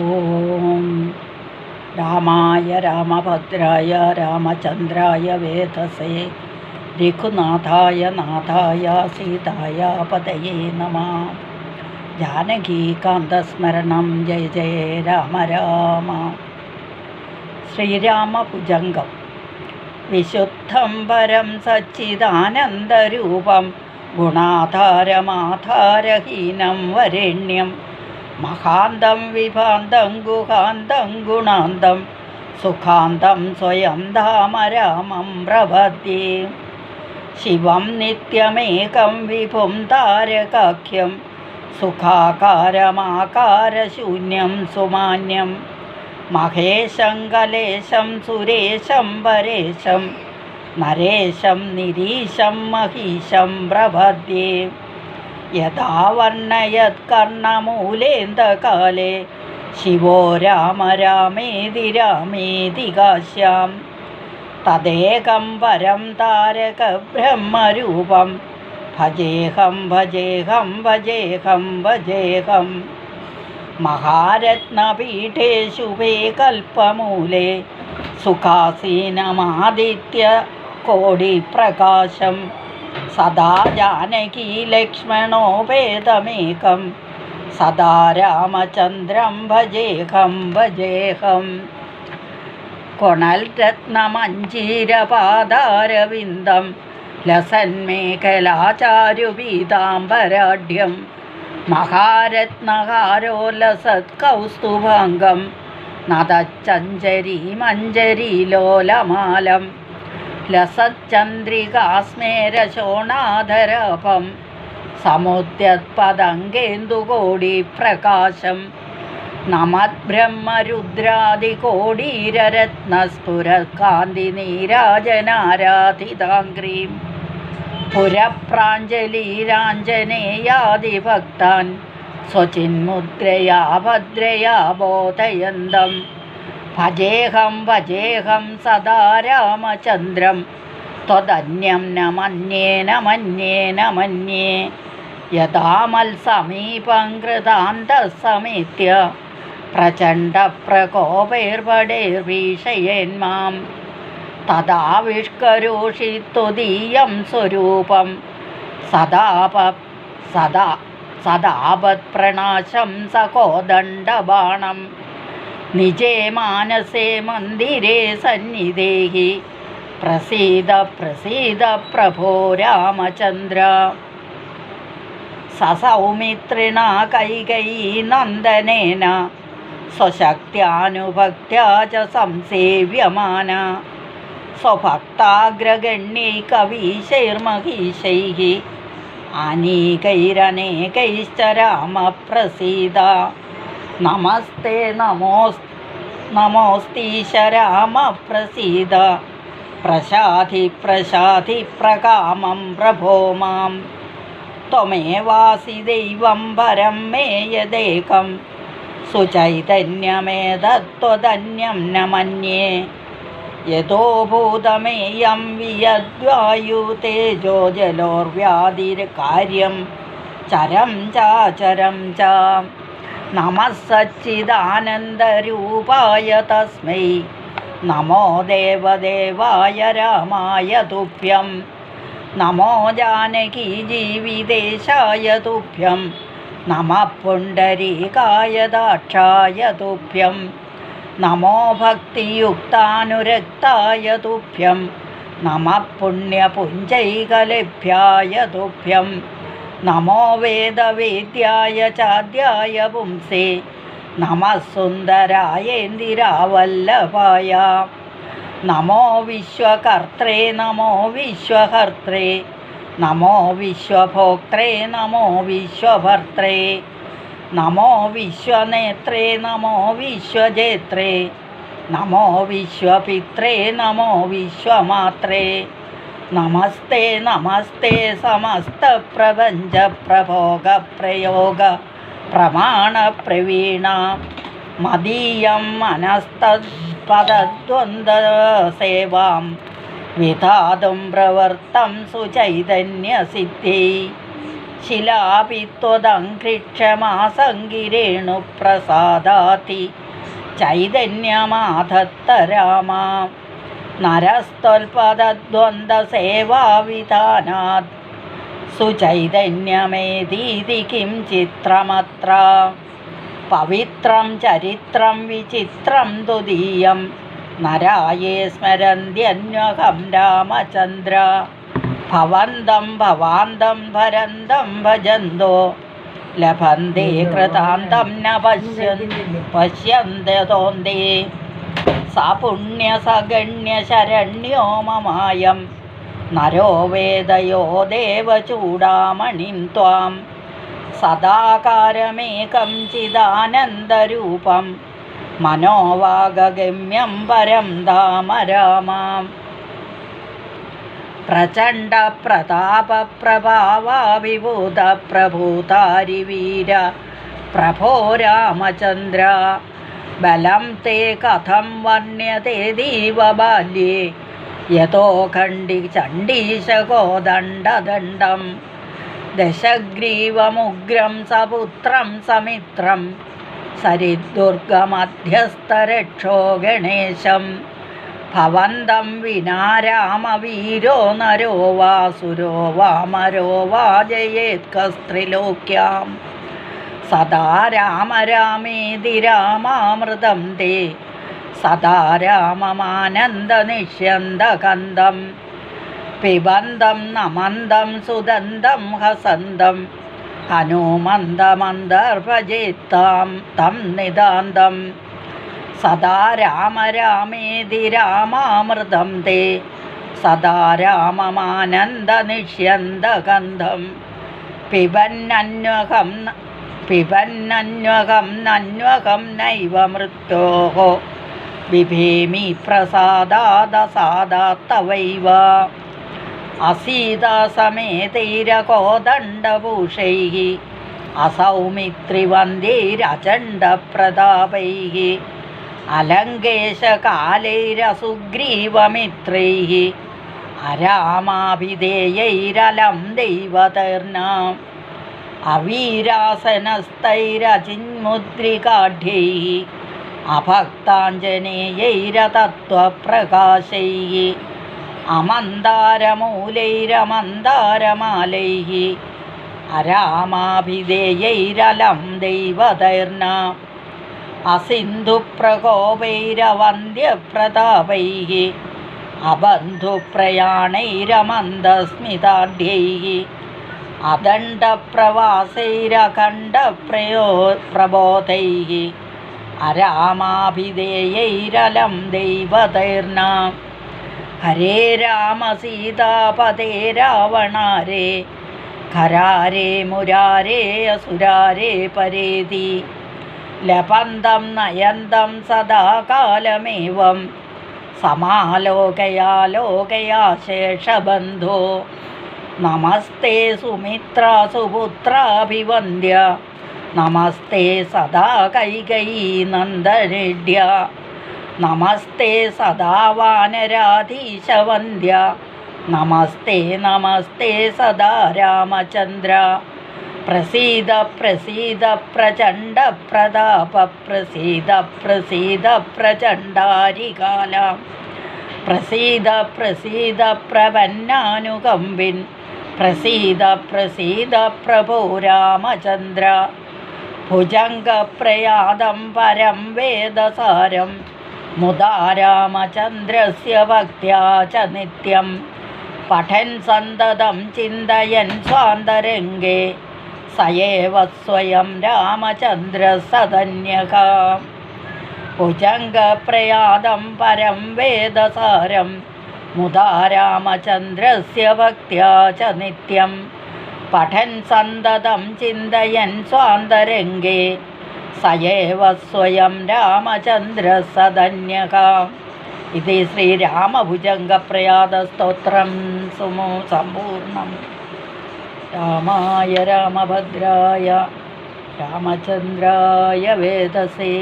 ഓം രാമായ രാമഭദ്രായ രാമചന്ദ്രായ വേധസേ രഘുനാഥായ നാഥായ സീതായ പതയേ നമ ജാനകീകാന്തസ്മരണം ജയ ജയ രാമ രാമ ശ്രീരാമഭുജംഗം വിശുദ്ധം പരം സച്ചിദാനന്ദരൂപം ഗുണാധാരമാധാരഹീനം വരേണ്യം മഹാന്തം വിഭാന്തം ഗുഹാന്തം ഗുണാന്തം സുഖാന്തം സ്വയം ധാമരാമം പ്രപദ്യേ ശിവം നിത്യമേകം വിഭും താരകാഖ്യം സുഖാകാരമാകാരശൂന്യം സുമാന്യം. മഹേശം കലേശം സുരേശം പരേശം നരേശം നിരീശം മഹീശം പ്രപദ്യേ യഥാ വർണയത്കർണമൂലേന്തകാലേ ശിവോ രാമ രാമേതി രാമേതി കാശ്യാം. തദേകം പരം താരക ബ്രഹ്മരൂപം. ഭജേഹം ഭജേഹം ഭജേഹം ഭജേഹം. മഹാരത്നപീഠേ ശുഭേ കൽപ്പമൂലേ. സുഖാസീനമാദിത്യ കോടിപ്രകാശം. സദാ ജാനകീ ലക്ഷ്മണോപേതമേകം സദാ രാമചന്ദ്രം ഭജേഹം ഭജേഹം. കൊണൽ രത്നമഞ്ജീരപാദാരവിന്ദം ലസന്മേഖലാചാരുപീതാംബരാഢ്യം മഹാരത്നഹാരോലസത്കൗസ്തുഭാംഗം. നദച്ചഞ്ചരീ മഞ്ജരീലോലമാലം ലസച്ചന്ദ്രികാസ്മേരശോണാധരപം സമുദ്യത്പദങ്കേന്ദുകോടിപ്രകാശം നമദ്ബ്രഹ്മരുദ്രാദികോടീരരത്നസ്ഫുരകാന്തിനീരാജനാരാധിതാംഗ്രീം പുരപ്രാഞ്ജലീരാഞ്ജനേയാദിഭക്താൻ സ്വചിന്മുദ്രയാ ഭദ്രയാ ബോധയന്തം ഭജേഹം ഭജേഹം സദാ രാമചന്ദ്രം. ത്വദന്യം ന മന്യേ ന മന്യേ ന മന്യേ യഥാ മത്സമീപം കൃതാന്തസമേത്യ. പ്രചണ്ഡപ്രകോപൈർവടൈർഭീഷയേന്മാം തദാവിഷ്കരോഷി ത്വദീയം സ്വരൂപം. സദാപ സദാ സദാപത്പ്രണാശം സകോദണ്ഡബാണം. നിജേ മാനസേ മന്ദിരേ സന്നിധേഹി. പ്രസീദ പ്രസീദ പ്രഭോ രാമചന്ദ്ര. സസൗമിത്രിണ കൈകൈ നന്ദനേന. സ്വശക്ത്യാനുഭക്ത്യാ ച സംസേവ്യമാന. സ്വഭക്താഗ്രഗണ്യൈ കവീശൈർമഹീശൈः അനീകൈരനേകൈശ്ച രാമപ്രസീദ നമസ്തേ നമോസ് നമോസ്തീശരാമ പ്രസീത പ്രശാധി പ്രശാധി പ്രകാമം പ്രഭോ മാം. ത്വമേവാസി ദൈവം പരം മേയദേകം സുചൈതന്യമേതത്വതന്യം ന മന്യേ യഥോ ഭൂതമേയം വിയദ്വായു തേജോ ജലോർവ്യാധികാര്യം ചരം ചാചരം ച. നമഃ സച്ചിദാനന്ദരൂപായ തസ്മൈ നമോ ദേവദേവായ രാമായ തുഭ്യം നമോ ജാനകി ജീവിതേശായ തുഭ്യം നമ പുണ്ടരീകായ ദാക്ഷായ തുഭ്യം നമോ ഭക്തിയുക്താനുരക്തായ തുഭ്യം നമ പുണ്യപുഞ്ചൈകലഭ്യായ തുഭ്യം നമോ വേദവേദ്യായ ചാദ്യായ പുംസേ നമ സുന്ദരായേന്ദിരാവല്ലഭായ നമോ വിശ്വകർത്രേ നമോ വിശ്വഹർത്രേ നമോ വിശ്വഭോക്ത്രേ നമോ വിശ്വഭർത്രേ നമോ വിശ്വനേത്രേ നമോ വിശ്വജേത്രേ നമോ വിശ്വപിത്രേ നമോ വിശ്വമാത്രേ നമസ്തേ നമസ്തേ സമസ്ത പ്രപഞ്ച പ്രഭോഗ പ്രയോഗ പ്രമാണ പ്രവീണ മദീയം മനസ്തത്പദദ്വന്ദ്വസേവാം വിധാതും പ്രവർത്തം സുചൈതന്യസിദ്ധി ശിലാപിത്വദംഘ്രിക്ഷമാസങ്കിരേണുപ്രസാദാതി ചൈതന്യമാധത്തരാമാ. നരസ്ത്വൽപദദ്വന്ദ്വസേവാവിധാനാത് സുചൈതന്യമേതീതി കിം ചിത്രമത്ര. പവിത്രം ചരിത്രം വിചിത്രം ദ്വീയം നരായേ സ്മരന്ത്യന്വഹം രാമചന്ദ്ര. ഭവന്തം ഭവാന്തം ഭരന്തം ഭജന്തോ. ലഭന്തേ കൃതാന്തം ന പശ്യന്തി പശ്യന്തോന്തേ സ പുണ്യസഗണ്യശരണ്യോ മമായം നരോ വേദയോ ദേവചൂടാമണിം ത്വാം സദാകാരമേകം ചിദാനന്ദരൂപം മനോവാഗഗമ്യം പരം ധാമ രാമാം പ്രചണ്ഡ പ്രതാപ പ്രഭാവാവിഭൂത ബലം തേ കഥം വർണ്യതേതീവ ബാല്യേ. യതോ ഖണ്ഡി ചണ്ഡീശകോദണ്ഡദണ്ഡം ദശഗ്രീവമുഗ്രം സപുത്രം സമിത്രം. സരിദുർഗമധ്യസ്ഥരക്ഷോ ഗണേശം. ഭവന്തം വിനാ രാമവീരോ നരോ വാസുരോ വാമരോ വാ ജയേത്കസ്ത്രിലോക്യാം സദാ രാമ രാമേതി രാമാമൃതം തേ. സദാ രാമമാനന്ദനിഷ്യന്തകന്ദം പിബന്തം നമന്തം സുദന്തം ഹസന്തം. ഹനുമന്തമന്തർഭജിത്താം തം നിതാന്തം. സദാ രാമ രാമേതി രാമാമൃതം തേ. സദാ രാമമാനന്ദനിഷ്യന്തകന്ധം പിബന്നന്വകം പിബന്നന്വകം നന്വകം നൈവ മൃത്യോः ബിഭേമി പ്രസാദാദസാദാത്തവൈവ. അസീതസമേതൈരകോദണ്ഡഭൂഷൈ അസൗമിത്രിവന്തിരചണ്ഡപ്രതാപൈः അലങ്കേശകാലൈരസുഗ്രീവമിത്രൈ അരാമാഭിധേയൈരലം ദൈവതർണാം अवीरासनस्तैरचिन्मुद्रिकाढ्यैः अभक्ताञ्जनेयैरतत्त्वप्रकाशैः अमन्दारमूलैरमन्दारमालैः अरामाभिधेयैरलं दैवतैर्ना असिन्धुप्रकोपैरवन्द्यप्रतापैः अबन्धुप्रयाणैरमन्दस्मिताढ्यैः अदण्डप्रवासैरखण्डप्रयो प्रबोधैः अरामाभिधेयैरलं दैवतैर्ना हरे राम सीतापदे रावणारे खरारे मुरारे असुरारे परेति लपन्तं नयन्तं सदा कालमेवं समालोकया लोकया शेषबन्धो നമസ്തേ സുമിത്ര സുപുത്രാഭിവന്ദ്യ നമസ്തേ സദാ കൈകൈ നന്ദനേഡ്യ നമസ്തേ സദാ വാനരാധീശവന്ദ്യ നമസ്തേ നമസ്തേ സദാ രാമചന്ദ്ര. പ്രസീദ പ്രസീദ പ്രചണ്ഡ പ്രതാപ പ്രസീദ പ്രസീദ പ്രചണ്ഡാരികാല. പ്രസീദ പ്രസീദ പ്രപന്നാനുകമ്പിൻ പ്രസീത പ്രസീത പ്രഭോ രാമചന്ദ്ര. ഭുജംഗപ്രയാതം പരം വേദസാരം. മുദാ രാമചന്ദ്രസ്യ ഭക്തിയാ ച നിത്യം. പഠൻ സന്തതം ചിന്തയൻ സ്വാന്തരംഗേ. സയേവ സ്വയം രാമചന്ദ്ര സദന്യക. ഭുജംഗപ്രയാതം പരം വേദസാരം. मुदा रामचन्द्रस्य भक्त्या च नित्यं पठन् सन्ततं चिन्तयन् स्वान्तरङ्गे स एव स्वयं रामचन्द्रः सदन्यः इति श्रीरामभुजङ्गप्रयादस्तोत्रं सुमो सम्पूर्णं रामाय रामभद्राय रामचन्द्राय वेदसे